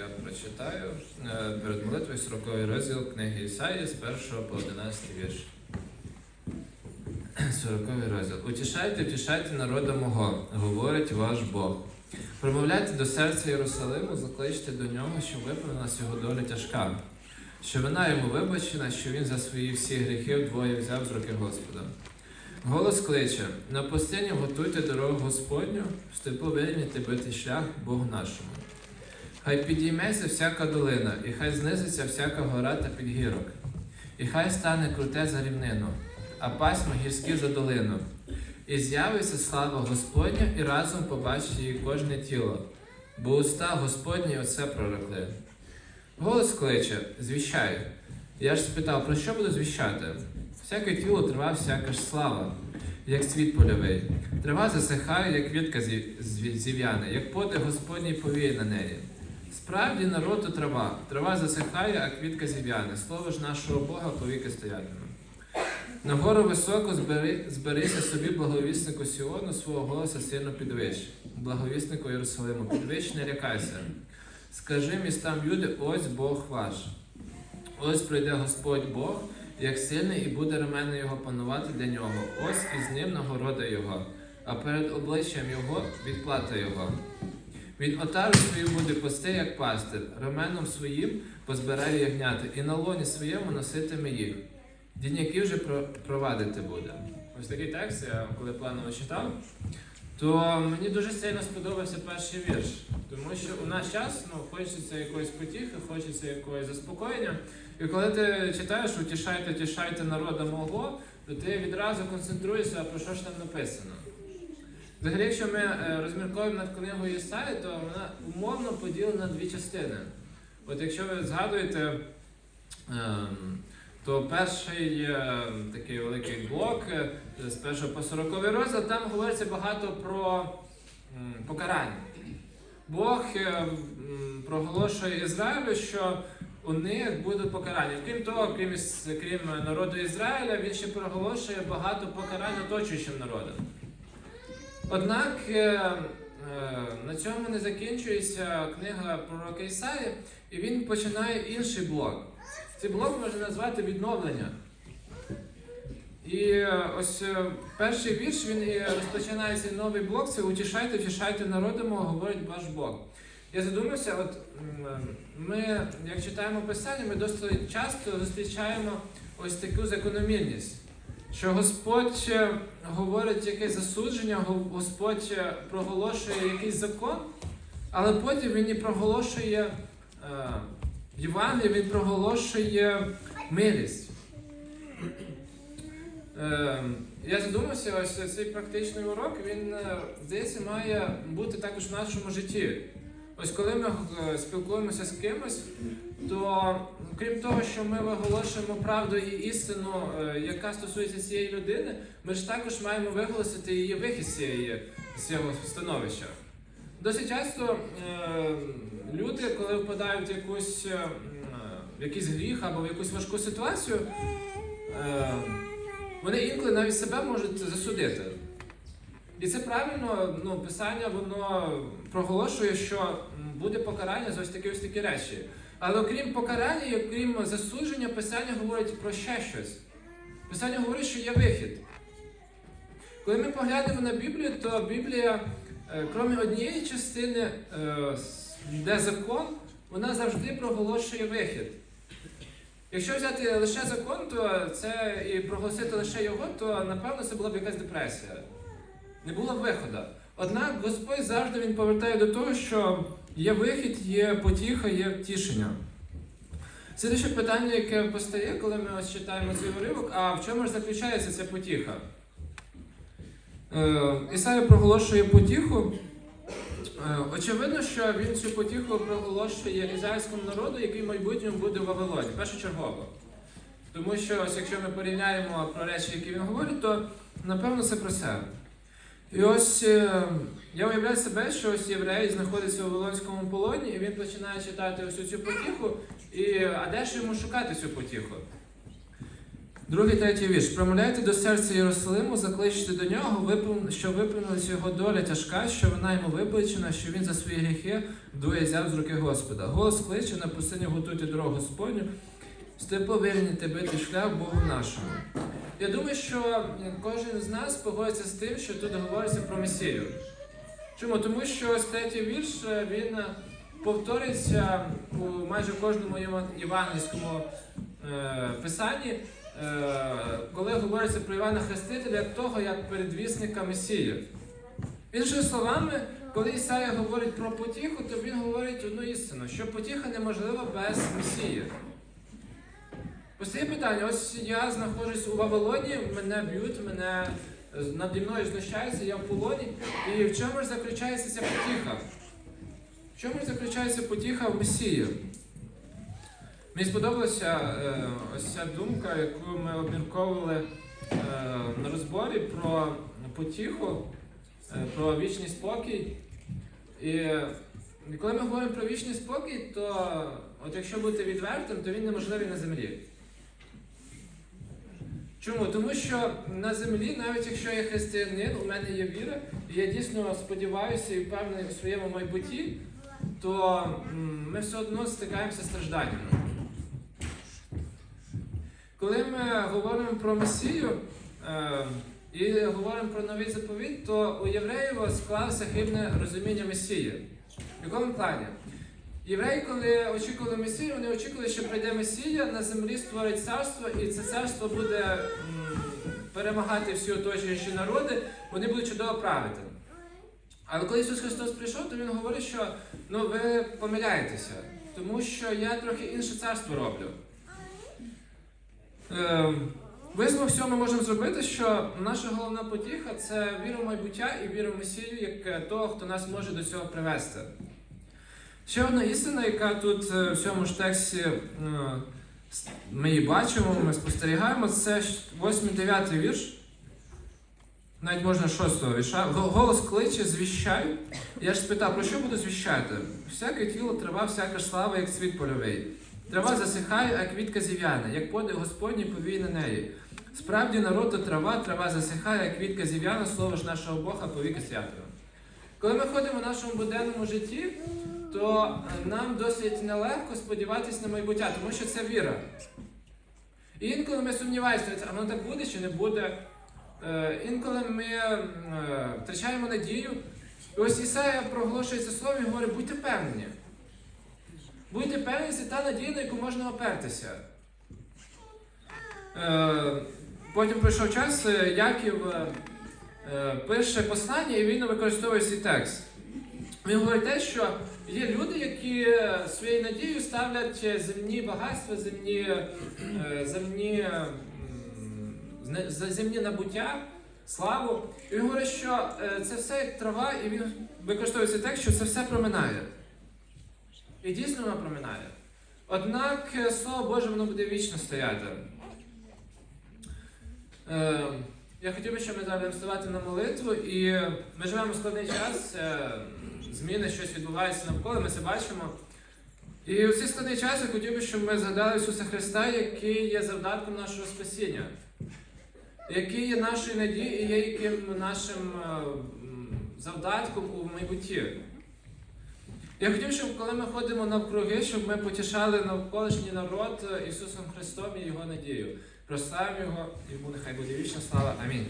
я прочитаю е, перед молитвою 40 розділ книги Ісаї з 1 по 11 вірш. 40 розділ. Утішайте, утішайте народа мого, говорить ваш Бог. Промовляйте до серця Єрусалиму, закличте до нього, що виповнилась його доля тяжка, що вина йому вибачена, що він за свої всі гріхи вдвоє взяв з руки Господа. Голос кличе: на пустині готуйте дорогу Господню, в степу вирівняйте битий шлях Богу нашому. Хай підійметься всяка долина, і хай знизиться всяка гора та підгірок, і хай стане круте за рівнину, а пасма гірські за долину. І з'явиться слава Господня, і разом побачить її кожне тіло, бо уста Господні оце пророкли. Голос кличе, звіщай. Я ж спитав, про що буду звіщати? Всяке тіло трава, всяка ж слава, як світ польовий. Трава засихає, як квітка зі- зві- зів'яне, як подих Господній повіє на неї. Справді народ трава, трава засихає, а квітка зів'яне. Слово ж нашого Бога повіки стоятиме. На гору високо збери, зберися собі благовіснику Сіону, свого голоса сильно підвищ. Благовіснику Єрусалиму, підвищ, не лякайся. Скажи містам Юди, ось Бог ваш. Ось прийде Господь Бог, як сильний, і буде ременно його панувати для нього. Ось із ним нагорода його, а перед обличчям його відплата його. Він отару свою буде пасти, як пастир, раменом своїм позбирає ягняти, і на лоні своєму носитиме їх. Діняків же про- провадити буде. Ось такий текст, я коли планово читав, то мені дуже сильно сподобався перший вірш. Тому що у наш час ну, хочеться якоїсь потіхи, хочеться якогось заспокоєння. І коли ти читаєш утішайте, утішайте народа мого, то ти відразу концентруєшся, про що ж там написано. Взагалі, якщо ми е, розмірковуємо над книгою Ісаї, то вона умовно поділена на дві частини. От якщо ви згадуєте, ем, то перший е, такий великий блок е, з 1 по 40 розділ, там говориться багато про покарання. Бог проголошує Ізраїлю, що у них буде покарання. Крім того, крім, крім народу Ізраїля, він ще проголошує багато покарань оточуючим народам. Однак е, е, на цьому не закінчується книга пророка Ісаї, і він починає інший блок. Цей блок можна назвати відновлення. І е, ось перший вірш він і розпочинає цей новий блок. Це утішайте, втішайте народу мого, говорить ваш Бог. Я задумався, от ми, як читаємо писання, ми досить часто зустрічаємо ось таку закономірність, що Господь е, говорить якесь засудження, Господь е, проголошує якийсь закон, але потім він і проголошує е, в Євангелії, він проголошує милість. Е, Я задумався, ось цей практичний урок, він, е, здається, має бути також в нашому житті. Ось коли ми е, спілкуємося з кимось, то крім того, що ми виголошуємо правду і істину, е, яка стосується цієї людини, ми ж також маємо виголосити її вихід з цього становища. Досить часто е, люди, коли впадають в якусь, е, якийсь гріх або в якусь важку ситуацію, вони інколи навіть себе можуть засудити. І це правильно, ну, писання воно проголошує, що буде покарання за ось такі ось такі речі. Але окрім покарання, і окрім засудження, писання говорить про ще щось. Писання говорить, що є вихід. Коли ми поглянемо на Біблію, то Біблія, е, крім однієї частини, е, де закон, вона завжди проголошує вихід. Якщо взяти лише закон, то це і проголосити лише його, то напевно це була б якась депресія. Не було виходу. Однак Господь завжди він повертає до того, що є вихід, є потіха, є втішення. Слідуюче питання, яке постає, коли ми ось читаємо цей уривок, а в чому ж заключається ця потіха? Е, Ісая проголошує потіху. Е, Очевидно, що він цю потіху проголошує ізраїльському народу, який в майбутньому буде в Вавилоні, першочергово. Тому що ось якщо ми порівняємо про речі, які він говорить, то напевно це про себе. І ось е, я уявляю себе, що ось єврей знаходиться у Вавилонському полоні, і він починає читати ось цю потіху, і а де ж йому шукати цю потіху? Другий, третій вірш. Промовляйте до серця Єрусалиму, закличте до нього, що виповнилася його доля тяжка, що вона йому виплачена, що він за свої гріхи вдвоє взяв з руки Господа. Голос кличе, на пустині готуйте дорогу Господню, степу вирівняйте битий шлях Богу нашому. Я думаю, що кожен з нас погодиться з тим, що тут говориться про Месію. Чому? Тому що ось третій вірш е, він е, повторюється у майже кожному єва- євангельському е, писанні, коли говориться про Івана Хрестителя як того, як передвісника Месії. Іншими словами, коли Ісая говорить про потіху, то він говорить одну істину, що потіха неможлива без Месії. Постає питання, ось я знаходжусь у Вавилоні, мене б'ють, мене е, наді мною знущаються, я в полоні. І в чому ж заключається ця потіха? В чому ж заключається потіха в Месії? Мені сподобалася е, ось ця думка, яку ми обмірковували е, на розборі про потіху, е, про вічний спокій. І, і коли ми говоримо про вічний спокій, то от якщо бути відвертим, то він неможливий на землі. Чому? Тому що на землі, навіть якщо я християнин, у мене є віра, і я дійсно сподіваюся і впевнений у своєму майбутті, то ми все одно стикаємося з стражданнями. Коли ми говоримо про Месію е, і говоримо про новий заповіт, то у євреїв склалося хибне розуміння Месії. В якому плані? Євреї, коли очікували Месію, вони очікували, що прийде Месія, на землі створить царство, і це царство буде перемагати всі оточуючі народи, вони будуть чудово правити. Але коли Ісус Христос прийшов, то Він говорить, що ну, ви помиляєтеся, тому що я трохи інше царство роблю. Е, Висновок всього ми можемо зробити, що наша головна потіха це віра в майбуття і віра в Месію, як того, хто нас може до цього привести. Ще одна істина, яка тут е, в цьому ж тексті е, ми її бачимо, ми спостерігаємо, це 8-9 вірш. Навіть можна 6 вірша. Го- Голос кличе, звіщай. Я ж спитав, про що буду звіщати? Всяке тіло, трава, всяка ж слава, як світ польовий. Трава засихає, а квітка зів'яне, як подих Господній повій на неї. Справді народ то трава, трава засихає, а квітка зів'яна, слово ж нашого Бога повіки святого. Коли ми ходимо в нашому буденному житті, то е, нам досить нелегко сподіватися на майбуття, тому що це віра. І інколи ми сумніваємося, а воно так буде чи не буде. Е, Інколи ми е, втрачаємо надію. І ось Ісая проголошує це слово і говорить, будьте певні. Будьте певні, це та надія, на яку можна опертися. Потім пройшов час, Яків пише послання і він використовує цей текст. Він говорить те, що є люди, які е, своєю надією ставлять е, земні багатства, земні, е, земні, земні набуття, славу. І він говорить, що це все як трава, і він використовує цей текст, що це все проминає. І дійсно воно проминає. Однак Слово Боже, воно буде вічно стояти. Я хотів би, щоб ми зараз будемо ставати на молитву, і ми живемо в складний час, зміни, щось відбувається навколо, ми це бачимо. І у цей складний час я хотів би, щоб ми згадали Ісуса Христа, який є завдатком нашого спасіння, який є нашою надією і є яким нашим е, завдатком у майбутті. Я хотів, щоб коли ми ходимо навкруги, щоб ми потішали навколишній народ Ісусом Христом і Його надією. Прославимо Його, йому нехай буде вічна слава. Амінь.